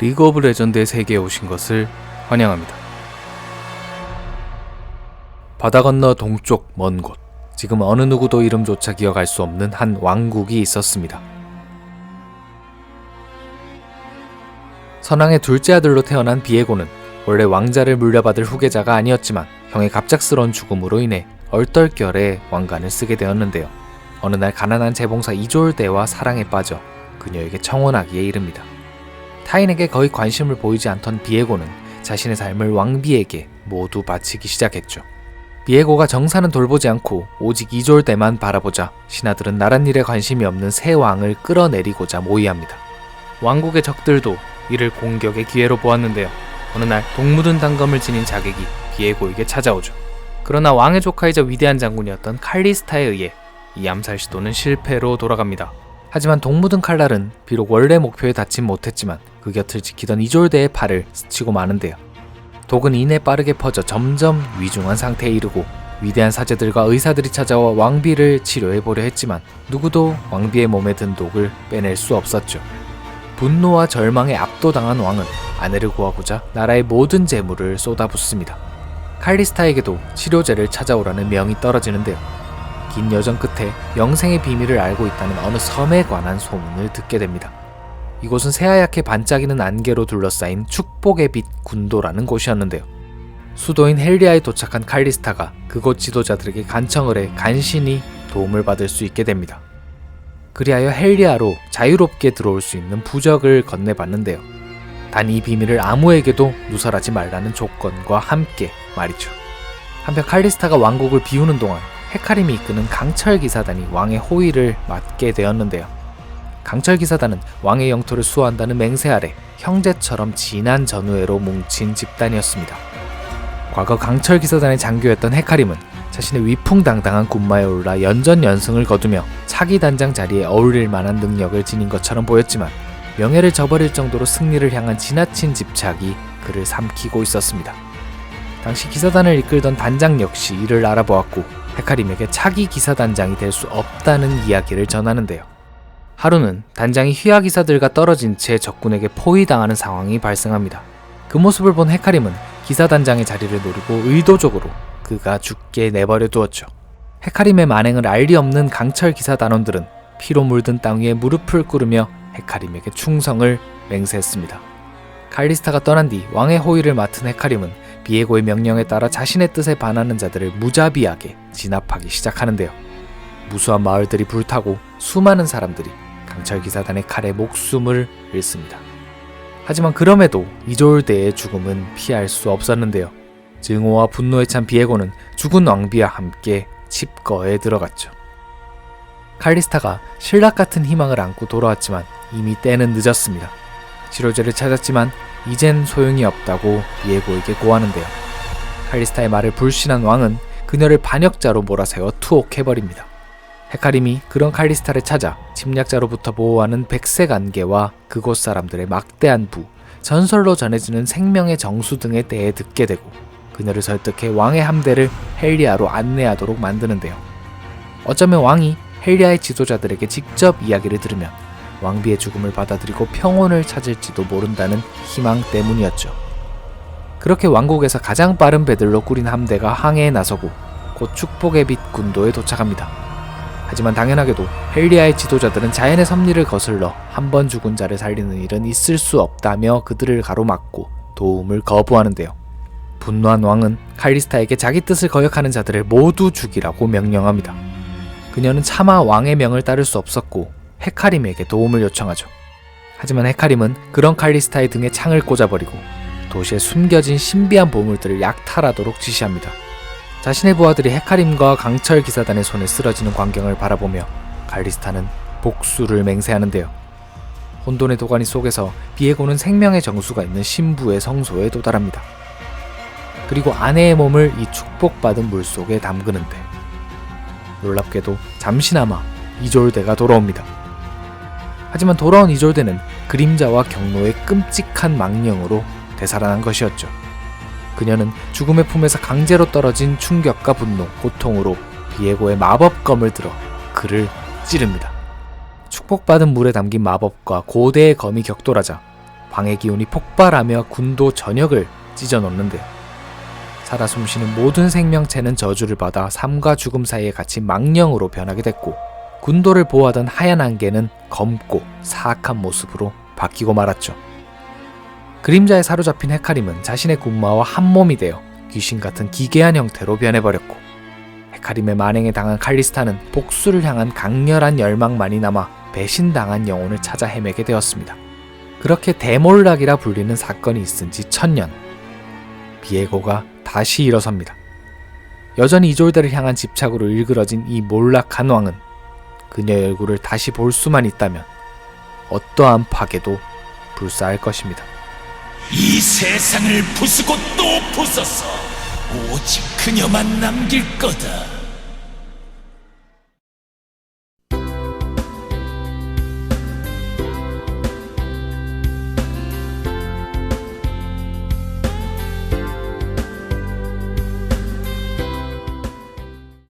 리그 오브 레전드의 세계에 오신 것을 환영합니다. 바다 건너 동쪽 먼 곳, 지금 어느 누구도 이름조차 기억할 수 없는 한 왕국이 있었습니다. 선왕의 둘째 아들로 태어난 비에고는 원래 왕자를 물려받을 후계자가 아니었지만 형의 갑작스러운 죽음으로 인해 얼떨결에 왕관을 쓰게 되었는데요. 어느 날 가난한 재봉사 이졸대와 사랑에 빠져 그녀에게 청혼하기에 이릅니다. 타인에게 거의 관심을 보이지 않던 비에고는 자신의 삶을 왕비에게 모두 바치기 시작했죠. 비에고가 정사는 돌보지 않고 오직 이졸대만 바라보자 신하들은 나란 일에 관심이 없는 새 왕을 끌어내리고자 모의합니다. 왕국의 적들도 이를 공격의 기회로 보았는데요. 어느 날 동무든 단검을 지닌 자객이 비에고에게 찾아오죠. 그러나 왕의 조카이자 위대한 장군이었던 칼리스타에 의해 이 암살 시도는 실패로 돌아갑니다. 하지만 동무든 칼날은 비록 원래 목표에 닿진 못했지만 그 곁을 지키던 이졸대의 팔을 스치고 마는데요. 독은 이내 빠르게 퍼져 점점 위중한 상태에 이르고 위대한 사제들과 의사들이 찾아와 왕비를 치료해 보려 했지만 누구도 왕비의 몸에 든 독을 빼낼 수 없었죠. 분노와 절망에 압도당한 왕은 아내를 구하고자 나라의 모든 재물을 쏟아붓습니다. 칼리스타에게도 치료제를 찾아오라는 명이 떨어지는데요. 긴 여정 끝에 영생의 비밀을 알고 있다는 어느 섬에 관한 소문을 듣게 됩니다. 이곳은 새하얗게 반짝이는 안개로 둘러싸인 축복의 빛 군도라는 곳이었는데요. 수도인 헬리아에 도착한 칼리스타가 그곳 지도자들에게 간청을 해 간신히 도움을 받을 수 있게 됩니다. 그리하여 헬리아로 자유롭게 들어올 수 있는 부적을 건네봤는데요. 단 이 비밀을 아무에게도 누설하지 말라는 조건과 함께 말이죠. 한편 칼리스타가 왕국을 비우는 동안 헤카림이 이끄는 강철 기사단이 왕의 호위를 맡게 되었는데요. 강철 기사단은 왕의 영토를 수호한다는 맹세 아래 형제처럼 진한 전우회로 뭉친 집단이었습니다. 과거 강철 기사단의 장교였던 헤카림은 자신의 위풍당당한 군마에 올라 연전연승을 거두며 차기 단장 자리에 어울릴 만한 능력을 지닌 것처럼 보였지만 명예를 저버릴 정도로 승리를 향한 지나친 집착이 그를 삼키고 있었습니다. 당시 기사단을 이끌던 단장 역시 이를 알아보았고 헤카림에게 차기 기사단장이 될 수 없다는 이야기를 전하는데요. 하루는 단장이 휘하 기사들과 떨어진 채 적군에게 포위당하는 상황이 발생합니다. 그 모습을 본 헤카림은 기사 단장의 자리를 노리고 의도적으로 그가 죽게 내버려 두었죠. 헤카림의 만행을 알 리 없는 강철 기사 단원들은 피로 물든 땅 위에 무릎을 꿇으며 헤카림에게 충성을 맹세했습니다. 칼리스타가 떠난 뒤 왕의 호위를 맡은 헤카림은 비에고의 명령에 따라 자신의 뜻에 반하는 자들을 무자비하게 진압하기 시작하는데요. 무수한 마을들이 불타고 수많은 사람들이 강철 기사단의 칼에 목숨을 잃습니다. 하지만 그럼에도 이졸대의 죽음은 피할 수 없었는데요. 증오와 분노에 찬 비에고는 죽은 왕비와 함께 칩거에 들어갔죠. 칼리스타가 신락 같은 희망을 안고 돌아왔지만 이미 때는 늦었습니다. 치료제를 찾았지만 이젠 소용이 없다고 비에고에게 고하는데요. 칼리스타의 말을 불신한 왕은 그녀를 반역자로 몰아세워 투옥해버립니다. 헤카림이 그런 칼리스타를 찾아 침략자로부터 보호하는 백색 안개와 그곳 사람들의 막대한 부, 전설로 전해지는 생명의 정수 등에 대해 듣게 되고 그녀를 설득해 왕의 함대를 헬리아로 안내하도록 만드는데요. 어쩌면 왕이 헬리아의 지도자들에게 직접 이야기를 들으면 왕비의 죽음을 받아들이고 평온을 찾을지도 모른다는 희망 때문이었죠. 그렇게 왕국에서 가장 빠른 배들로 꾸린 함대가 항해에 나서고 곧 축복의 빛 군도에 도착합니다. 하지만 당연하게도 헬리아의 지도자들은 자연의 섭리를 거슬러 한 번 죽은 자를 살리는 일은 있을 수 없다며 그들을 가로막고 도움을 거부하는데요. 분노한 왕은 칼리스타에게 자기 뜻을 거역하는 자들을 모두 죽이라고 명령합니다. 그녀는 차마 왕의 명을 따를 수 없었고 헤카림에게 도움을 요청하죠. 하지만 헤카림은 그런 칼리스타의 등에 창을 꽂아버리고 도시에 숨겨진 신비한 보물들을 약탈하도록 지시합니다. 자신의 부하들이 헤카림과 강철 기사단의 손에 쓰러지는 광경을 바라보며 칼리스타는 복수를 맹세하는데요. 혼돈의 도가니 속에서 비에고는 생명의 정수가 있는 신부의 성소에 도달합니다. 그리고 아내의 몸을 이 축복받은 물 속에 담그는데 놀랍게도 잠시나마 이졸대가 돌아옵니다. 하지만 돌아온 이졸대는 그림자와 경로의 끔찍한 망령으로 되살아난 것이었죠. 그녀는 죽음의 품에서 강제로 떨어진 충격과 분노, 고통으로 비에고의 마법검을 들어 그를 찌릅니다. 축복받은 물에 담긴 마법과 고대의 검이 격돌하자 방해 기운이 폭발하며 군도 전역을 찢어놓는데요. 살아 숨쉬는 모든 생명체는 저주를 받아 삶과 죽음 사이에 갇힌 망령으로 변하게 됐고 군도를 보호하던 하얀 안개는 검고 사악한 모습으로 바뀌고 말았죠. 그림자에 사로잡힌 헤카림은 자신의 군마와 한 몸이 되어 귀신 같은 기괴한 형태로 변해버렸고 헤카림의 만행에 당한 칼리스타는 복수를 향한 강렬한 열망만이 남아 배신당한 영혼을 찾아 헤매게 되었습니다. 그렇게 대몰락이라 불리는 사건이 있은 지 천년 비에고가 다시 일어섭니다. 여전히 이졸데를 향한 집착으로 일그러진 이 몰락한 왕은 그녀의 얼굴을 다시 볼 수만 있다면 어떠한 파괴도 불사할 것입니다. 이 세상을 부수고 또 부숴서 오직 그녀만 남길 거다.